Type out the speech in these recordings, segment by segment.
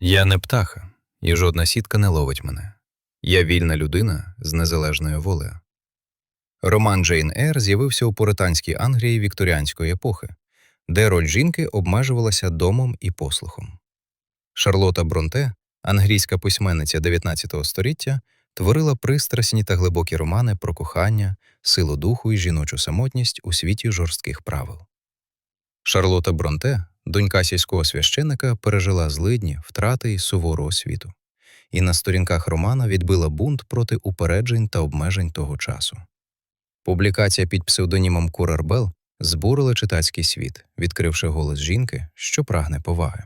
Я не птаха, і жодна сітка не ловить мене. Я вільна людина з незалежною волею. Роман Джейн Ейр з'явився у пуританській Англії вікторіанської епохи, де роль жінки обмежувалася домом і послухом. Шарлота Бронте, англійська письменниця 19 століття, творила пристрасні та глибокі романи про кохання, силу духу і жіночу самотність у світі жорстких правил. Шарлота Бронте, донька сільського священика, пережила злидні, втрати і сувору освіту, і на сторінках романа відбила бунт проти упереджень та обмежень того часу. Публікація під псевдонімом Курер Белл збурила читацький світ, відкривши голос жінки, що прагне поваги.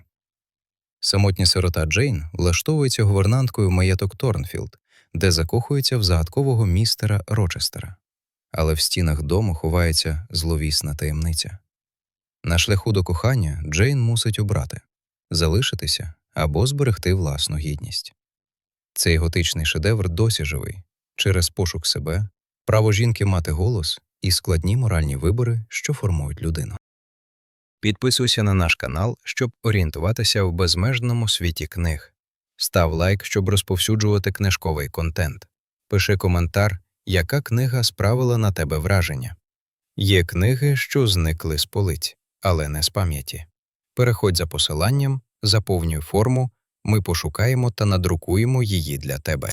Самотня сирота Джейн влаштовується гувернанткою в маєток Торнфілд, де закохується в загадкового містера Рочестера. Але в стінах дому ховається зловісна таємниця. На шляху до кохання Джейн мусить обрати залишитися або зберегти власну гідність. Цей готичний шедевр досі живий через пошук себе, право жінки мати голос і складні моральні вибори, що формують людину. Підписуйся на наш канал, щоб орієнтуватися в безмежному світі книг. Став лайк, щоб розповсюджувати книжковий контент. Пиши коментар, яка книга справила на тебе враження. Є книги, що зникли з полиць, але не з пам'яті. Переходь за посиланням, заповнюй форму, ми пошукаємо та надрукуємо її для тебе.